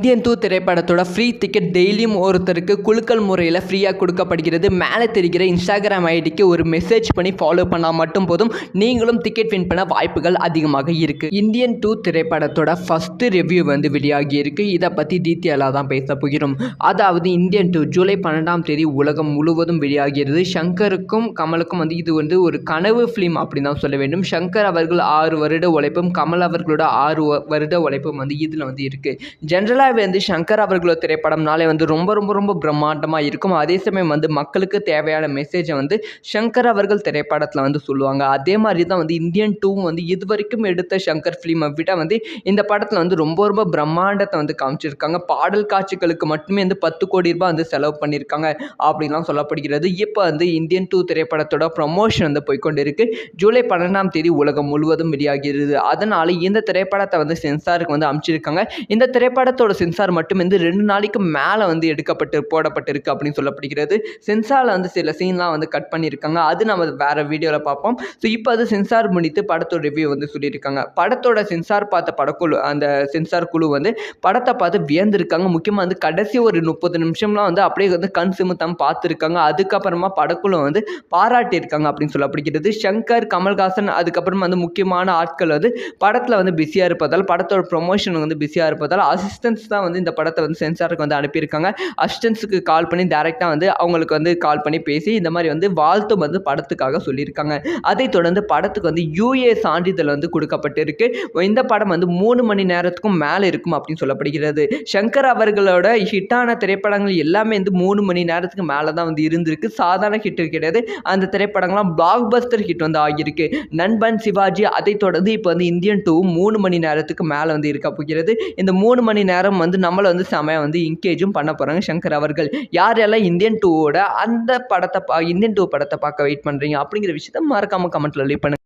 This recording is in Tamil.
இந்தியன் டூ திரைப்படத்தோட ஃப்ரீ டிக்கெட் டெய்லியும் ஒருத்தருக்கு குலுக்கல் முறையில் ஃப்ரீயாக கொடுக்கப்படுகிறது. மேலே தெரிகிற இன்ஸ்டாகிராம் ஐடிக்கு ஒரு மெசேஜ் பண்ணி ஃபாலோ பண்ணால் மட்டும் போதும். நீங்களும் டிக்கெட் வின் பண்ண வாய்ப்புகள் அதிகமாக இருக்குது இந்தியன் டூ திரைப்படத்தோட ஃபஸ்ட்டு ரிவ்யூ வந்து வெளியாகி இருக்குது இதை பற்றி டீட்டெயிலாக தான் பேச போகிறோம். அதாவது இந்தியன் டூ ஜூலை பன்னெண்டாம் தேதி உலகம் முழுவதும் வெளியாகிறது. ஷங்கருக்கும் கமலுக்கும் வந்து இது வந்து ஒரு கனவு ஃபிலிம் அப்படின்னு தான் சொல்ல வேண்டும். ஷங்கர் அவர்கள் ஆறு வருட உழைப்பும் கமல் அவர்களோட ஆறு வருட உழைப்பும் வந்து இதில் வந்து இருக்குது ஜென்ரலாக வந்து சங்கர் அவர்களோட திரைப்படம்னாலே வந்து ரொம்ப ரொம்ப ரொம்ப பிரம்மாண்டமாக இருக்கும். அதே சமயம் வந்து மக்களுக்கு தேவையான மெசேஜை வந்து சங்கர் அவர்கள் திரைப்படத்தில் வந்து சொல்லுவாங்க. அதே மாதிரி தான் வந்து இந்தியன் டூ வந்து இது வரைக்கும் எடுத்த சங்கர் ஃபிலிமை விட வந்து இந்த படத்தில் வந்து ரொம்ப ரொம்ப பிரம்மாண்டத்தை வந்து காமிச்சிருக்காங்க. பாடல் காட்சிகளுக்கு மட்டுமே வந்து பத்து கோடி ரூபாய் வந்து செலவு பண்ணியிருக்காங்க அப்படின்லாம் சொல்லப்படுகிறது. இப்போ வந்து இந்தியன் டூ திரைப்படத்தோட ப்ரமோஷன் வந்து போய்க்கொண்டு இருக்கு ஜூலை பன்னெண்டாம் தேதி உலகம் முழுவதும் வெளியாகிறது. அதனால் இந்த திரைப்படத்தை வந்து சென்சாருக்கு வந்து அமைச்சிருக்காங்க இந்த திரைப்படத்தோட சென்சார் மட்டும் வந்து ரெண்டு நாளைக்கு மேலே வந்து எடுக்கப்பட்டு போடப்பட்டிருக்கு அப்படின்னு சொல்லப்படுகிறது. சென்சாரில் வந்து சில சீன்லாம் வந்து கட் பண்ணியிருக்காங்க. அது நம்ம வேறு வீடியோவில் பார்ப்போம். ஸோ இப்போ அது சென்சார் முடித்து படத்தோட ரிவ்யூ வந்து சொல்லியிருக்காங்க. படத்தோட சென்சார் பார்த்த படக்குழு அந்த சென்சார் குழு வந்து படத்தை பார்த்து வியந்திருக்காங்க. முக்கியமாக வந்து கடைசி ஒரு முப்பது நிமிஷம்லாம் வந்து அப்படியே வந்து கண் சிமுத்தம் பார்த்துருக்காங்க. அதுக்கப்புறமா படக்குழு வந்து பாராட்டியிருக்காங்க அப்படின்னு சொல்லப்படுகிறது. சங்கர் கமல்ஹாசன் அதுக்கப்புறமா வந்து முக்கியமான ஆட்கள் வந்து படத்தில் வந்து பிஸியாக இருப்பதால் படத்தோட ப்ரொமோஷன் வந்து பிஸியாக இருப்பதால் அசிஸ்டன்ஸ் தான் வந்து இந்த படத்தை வந்து சென்சாருக்கு வந்து அனுப்பியிருக்காங்க. அசிஸ்டன்ஸுக்கு கால் பண்ணி டேரெக்டாக வந்து அவங்களுக்கு வந்து கால் பண்ணி பேசி இந்த மாதிரி வந்து வாழ்த்தும் வந்து படத்துக்காக சொல்லியிருக்காங்க. அதைத் தொடர்ந்து படத்துக்கு வந்து யூஏ சான்றிதழ் வந்து கொடுக்கப்பட்டிருக்கு. இந்த படம் வந்து மூணு மணி நேரத்துக்கும் மேலே இருக்கும் அப்படின்னு சொல்லப்படுகிறது. சங்கர் அவர்களோட ஹிட்டான திரைப்படங்கள் எல்லாமே வந்து மூணு மணி நேரத்துக்கு மேலே தான் வந்து இருந்திருக்கு. சாதாரண ஹிட் கிடையாது. அந்த திரைப்படங்கள்லாம் பிளாக் பஸ்டர் ஹிட் வந்து ஆகியிருக்கு. நண்பன் சிவாஜி அதைத் தொடர்ந்து இப்போ வந்து இந்தியன் டூ மூணு மணி நேரத்துக்கு மேலே வந்து இருக்க போகிறது. இந்த மூணு மணி நேரம் வந்து நம்மளை வந்து செமையாக வந்து என்கேஜும் பண்ண போகிறாங்க சங்கர் அவர்கள். யார் எல்லாம் இந்தியன் டூவோட அந்த படத்தை பா இந்தியன் டூ படத்தை பார்க்க வெயிட் பண்ணுறீங்க அப்படிங்கிற விஷயத்த மறக்காமல் கமெண்ட்டில் லீவ் பண்ணுங்கள்